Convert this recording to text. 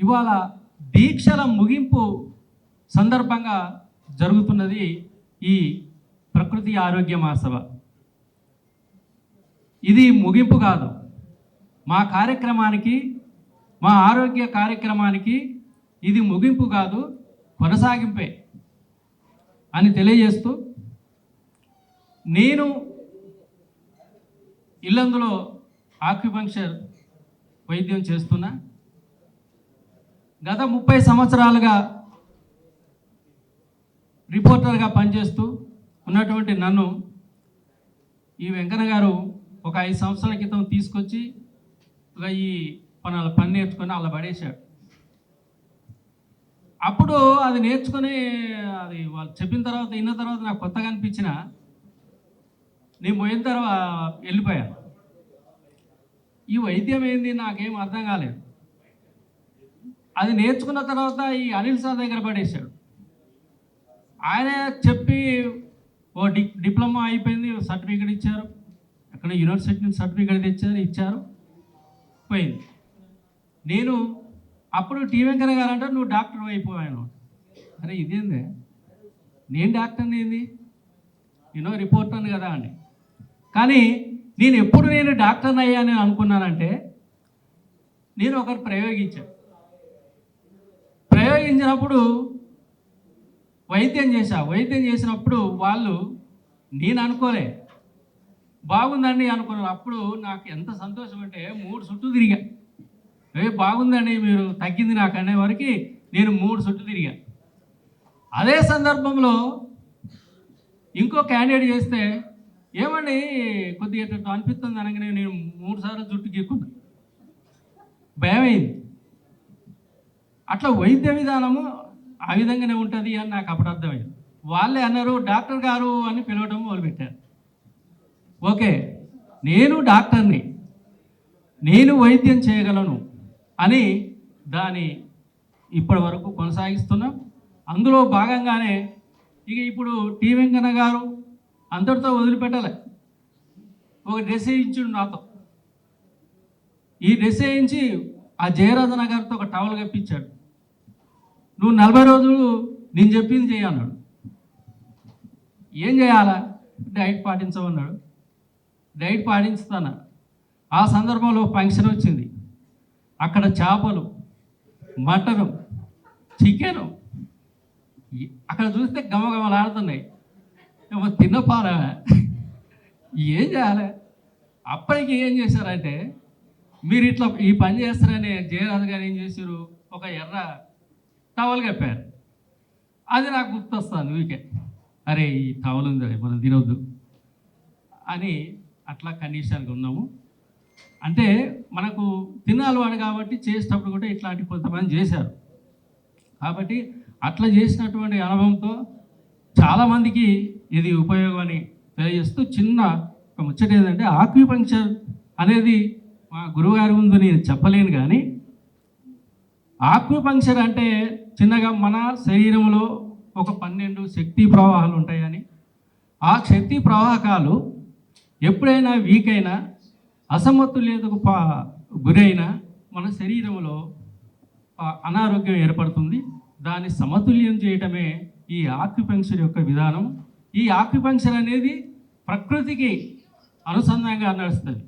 ఇవాళ దీక్షల ముగింపు సందర్భంగా జరుగుతున్నది ఈ ప్రకృతి ఆరోగ్య మహాసభ. ఇది ముగింపు కాదు. మా కార్యక్రమానికి మా ఆరోగ్య కార్యక్రమానికి ఇది ముగింపు కాదు కొనసాగింపే అని తెలియజేస్తూ నేను ఇల్లందులో ఆక్యుపంక్చర్ వైద్యం చేస్తున్నా. గత ముప్పై సంవత్సరాలుగా రిపోర్టర్గా పనిచేస్తూ ఉన్నటువంటి నన్ను ఈ వెంకన్న గారు ఒక ఐదు సంవత్సరాల క్రితం తీసుకొచ్చి ఈ పనుల పని నేర్చుకొని అలా పడేశాడు. అప్పుడు అది నేర్చుకొని అది వాళ్ళు చెప్పిన తర్వాత విన్న తర్వాత నాకు కొత్తగా అనిపించిన నేను పోయిన తర్వాత వెళ్ళిపోయాను ఈ వైద్యం ఏంది నాకేం అర్థం కాలేదు. అది నేర్చుకున్న తర్వాత ఈ అనిల్ సార్ దగ్గర పడేశాడు. ఆయన చెప్పి ఓ డి డిప్లొమా అయిపోయింది సర్టిఫికేట్ ఇచ్చారు. అక్కడ యూనివర్సిటీ నుంచి సర్టిఫికేట్ తెచ్చారు ఇచ్చారు. పోయింది. నేను అప్పుడు టీ వెంకన్న గారు అంటే నువ్వు డాక్టర్ అయిపోయాను. అరే ఇదేంది? నేను డాక్టర్ని ఏంది నేను రిపోర్టర్ని కదా అండి కానీ నేను ఎప్పుడు నేను డాక్టర్ని అయ్యానని అనుకున్నానంటే నేను ఒకరు ప్రయోగించాను. ప్రయోగించినప్పుడు వైద్యం చేశా. వైద్యం చేసినప్పుడు వాళ్ళు నేను అనుకోలే. బాగుందండి అనుకున్నాను అప్పుడు నాకు ఎంత సంతోషం అంటే మూడు చుట్టూ తిరిగా. ఏ బాగుందండి మీరు తగ్గింది నాకు అనే వరకు నేను మూడు చుట్టూ తిరిగా. అదే సందర్భంలో ఇంకో క్యాండిడేట్ చేస్తే ఏమండి కొద్దిగా అనిపిస్తుంది అనగానే నేను మూడు సార్లు జుట్టు గీక్కున్నా. భయమైంది. అట్లా వైద్య విధానము ఆ విధంగానే ఉంటుంది అని నాకు అప్పుడు అర్థమైంది. వాళ్ళే అన్నారు డాక్టర్ గారు అని పిలవడం మొదలుపెట్టారు. ఓకే నేను డాక్టర్ని నేను వైద్యం చేయగలను అని దాని ఇప్పటి వరకు కొనసాగిస్తున్నాం. అందులో భాగంగానే ఇక ఇప్పుడు టీ వెంకన్న గారు అందరితో వదిలిపెట్టాలి. ఒక డ్రెస్ వేయించుడు నాతో. ఈ డ్రెస్ వేయించి ఆ జయరాధన గారితో ఒక టవల్ కప్పించాడు నువ్వు నలభై రోజులు నేను చెప్పింది చేయన్నాడు ఏం చేయాలా? డైట్ పాటించమన్నాడు. డైట్ పాటించుతాను? ఆ సందర్భంలో ఫంక్షన్ వచ్చింది. అక్కడ చేపలు మటను చికెను అక్కడ చూస్తే గమగమలాడుతున్నాయి. ఏమో తిన్నపారా ఏం చేయాలి? అప్పటికి ఏం చేశారంటే మీరు ఇట్లా ఈ పని చేస్తారని జయరాజు గారు ఏం చేశారు? ఒక ఎర్ర టవల్ కప్పారు. అది నాకు గుర్తొస్తుంది వీకే అరే ఈ టవల్ ఉంది మనం తినవద్దు అని అట్లా కండిషన్గా ఉన్నాము. అంటే మనకు తినాలవాడు కాబట్టి చేసేటప్పుడు కూడా ఇట్లాంటి కొంతమంది చేశారు. కాబట్టి అట్లా చేసినటువంటి అనుభవంతో చాలామందికి ఇది ఉపయోగం అని తెలియజేస్తూ చిన్న ఒక ముచ్చట ఏంటంటే ఆక్యుపంక్చర్ అనేది మా గురువుగారి ముందు నేను చెప్పలేను కానీ ఆక్యుపంక్చర్ అంటే చిన్నగా మన శరీరంలో ఒక పన్నెండు శక్తి ప్రవాహాలు ఉంటాయని. ఆ శక్తి ప్రవాహకాలు ఎప్పుడైనా వీక్ అయినా అసమతుల్యతకు గురైనా మన శరీరంలో అనారోగ్యం ఏర్పడుతుంది. దాన్ని సమతుల్యం చేయటమే ఈ ఆక్యుపంక్చర్ యొక్క విధానం. ఈ ఆక్యుపంక్చర్ అనేది ప్రకృతికి అనుసంధానంగా నడుస్తుంది.